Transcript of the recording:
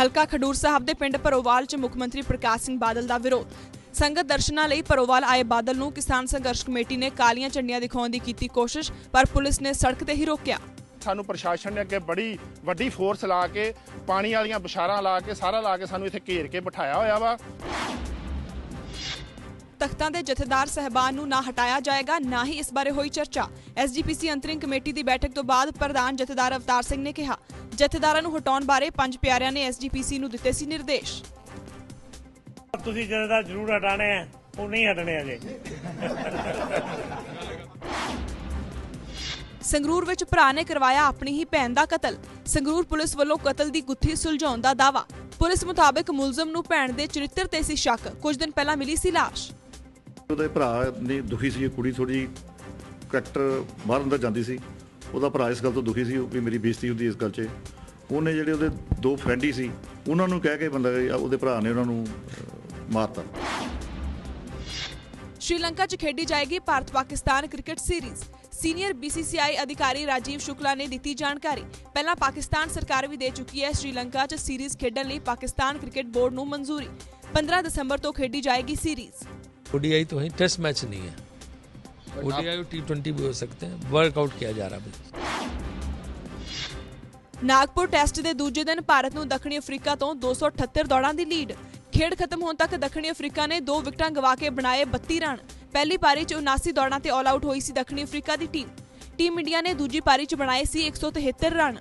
ਹਲਕਾ ਖਡੂਰ ਸਾਹਿਬ ਦੇ ਪਿੰਡ ਪਰੋਵਾਲ 'ਚ ਮੁੱਖ ਮੰਤਰੀ ਪ੍ਰਕਾਸ਼ ਸਿੰਘ ਬਾਦਲ ਦਾ ਵਿਰੋਧ। ਸੰਗਤ ਦਰਸ਼ਨਾਂ ਲਈ ਪਰੋਵਾਲ ਆਏ ਬਾਦਲ ਨੂੰ ਕਿਸਾਨ ਸੰਘਰਸ਼ ਕਮੇਟੀ ਨੇ ਕਾਲੀਆਂ ਝੰਡੀਆਂ ਦਿਖਾਉਣ ਦੀ ਕੀਤੀ ਕੋਸ਼ਿਸ਼, ਪਰ ਪੁਲਿਸ ਨੇ ਸੜਕ ਤੇ ਹੀ ਰੋਕਿਆ। ਸਾਨੂੰ ਪ੍ਰਸ਼ਾਸਨ ਨੇ ਅੱਗੇ ਬੜੀ ਵੱਡੀ ਫੋਰਸ ਲਾ ਕੇ, ਪਾਣੀ ਵਾਲੀਆਂ ਬਸ਼ਾਰਾਂ ਲਾ ਕੇ, ਸਾਰਾ ਲਾ ਕੇ ਸਾਨੂੰ ਇੱਥੇ ਘੇਰ ਕੇ ਬਿਠਾਇਆ ਹੋਇਆ ਵਾ। ਤਖਤਾਂ ਦੇ ਜਥੇਦਾਰ ਸਹਿਬਾਨ ਨੂੰ ਨਾ ਹਟਾਇਆ ਜਾਏਗਾ ਨਾ ਹੀ ਇਸ ਬਾਰੇ ਹੋਈ ਚਰਚਾ। ਐਸਜੀਪੀਸੀ ਅੰਤਰਿੰਗ ਕਮੇਟੀ ਦੀ ਬੈਠਕ ਤੋਂ ਬਾਅਦ ਪ੍ਰਧਾਨ ਜਥੇਦਾਰ ਅਵਤਾਰ ਸਿੰਘ ਨੇ ਕਿਹਾ ਜਥੇਦਾਰਾਂ ਨੂੰ ਹਟਾਉਣ ਬਾਰੇ ਪੰਜ ਪਿਆਰਿਆਂ ਨੇ ਐਸਜੀਪੀਸੀ ਨੂੰ ਦਿੱਤੇ ਸੀ ਨਿਰਦੇਸ਼। ਤੁਸੀਂ ਜਥੇਦਾਰ ਜ਼ਰੂਰ ਹਟਾਣੇ ਆ ਉਹ ਨਹੀਂ ਹਟਣੇ ਅਜੇ। ਸੰਗਰੂਰ ਵਿੱਚ ਭਰਾ ਨੇ ਕਰਵਾਇਆ ਆਪਣੀ ਹੀ ਭੈਣ ਦਾ ਕਤਲ। ਸੰਗਰੂਰ ਪੁਲਿਸ ਵੱਲੋਂ ਕਤਲ ਦੀ ਗੁੱਥੀ ਸੁਲਝਾਉਣ ਦਾ ਦਾਵਾ ਪੁਲਿਸ ਮੁਤਾਬਕ ਮੁਲਜ਼ਮ ਨੂੰ ਭੈਣ ਦੇ ਚਰਿੱਤਰ ਤੇ ਸੀ ਸ਼ੱਕ। ਕੁਝ ਦਿਨ ਪਹਿਲਾਂ ਮਿਲੀ ਸੀ ਲਾਸ਼। ਉਹਦੇ ਭਰਾ ਨੇ ਦੁਖੀ ਸੀ, ਇਹ ਕੁੜੀ ਥੋੜੀ ਕਰੈਕਟਰ ਬਾਹਰ ਅੰਦਰ ਜਾਂਦੀ ਸੀ। ਉਹਦਾ ਭਰਾ ਇਸ ਗੱਲ ਤੋਂ ਦੁਖੀ ਸੀ ਵੀ ਮੇਰੀ ਬੇਇੱਜ਼ਤੀ ਹੁੰਦੀ ਇਸ ਗੱਲ 'ਚ। ਉਹਨੇ ਜਿਹੜੇ ਉਹਦੇ ਦੋ ਫਰੈਂਡ ਸੀ, ਉਹਨਾਂ ਨੂੰ ਕਹਿ ਕੇ ਬੰਦਾ ਉਹਦੇ ਭਰਾ ਨੇ ਉਹਨਾਂ ਨੂੰ ਮਾਰਤਾ। ਸ਼੍ਰੀਲੰਕਾ 'ਚ ਖੇਡੀ ਜਾਏਗੀ Bharat Pakistan cricket series. Senior BCCI ਅਧਿਕਾਰੀ ਰਾਜੀਵ ਸ਼ੁਕਲਾ ਨੇ ਦਿੱਤੀ ਜਾਣਕਾਰੀ। ਪਹਿਲਾਂ ਪਾਕਿਸਤਾਨ ਸਰਕਾਰ ਵੀ ਦੇ ਚੁੱਕੀ ਹੈ ਸ਼੍ਰੀਲੰਕਾ 'ਚ ਸੀਰੀਜ਼ ਖੇਡਣ ਲਈ ਪਾਕਿਸਤਾਨ ਕ੍ਰਿਕਟ ਬੋਰਡ ਨੂੰ ਮਨਜ਼ੂਰੀ। 15 ਦਸੰਬਰ ਤੋਂ ਖੇਡੀ ਜਾਏਗੀ ਸੀਰੀਜ਼। ओडीआई तो है टेस्ट मैच नहीं है ओडीआई और टी ट्वेंटी भी हो सकते हैं वर्कआउट किया जा रहा है ਨਾਗਪੁਰ ਟੈਸਟ ਦੇ ਦੂਜੇ ਦਿਨ ਭਾਰਤ ਨੂੰ ਦੱਖਣੀ ਅਫਰੀਕਾ ਤੋਂ 278 ਦੌੜਾਂ ਦੀ ਲੀਡ ਖੇਡ ਖਤਮ ਹੋਣ ਤੱਕ ਦੱਖਣੀ ਅਫਰੀਕਾ ਨੇ ਦੋ ਵਿਕਟਾਂ ਗਵਾ ਕੇ ਬਣਾਏ 32 ਰਨ ਪਹਿਲੀ ਪਾਰੀ 'ਚ 79 ਦੌੜਾਂ ਤੇ ਆਲ ਆਊਟ ਹੋਈ ਸੀ ਦੱਖਣੀ ਅਫਰੀਕਾ ਦੀ ਟੀਮ ਟੀਮ ਇੰਡੀਆ ਨੇ ਦੂਜੀ ਪਾਰੀ 'ਚ ਬਣਾਏ ਸੀ 173 ਰਨ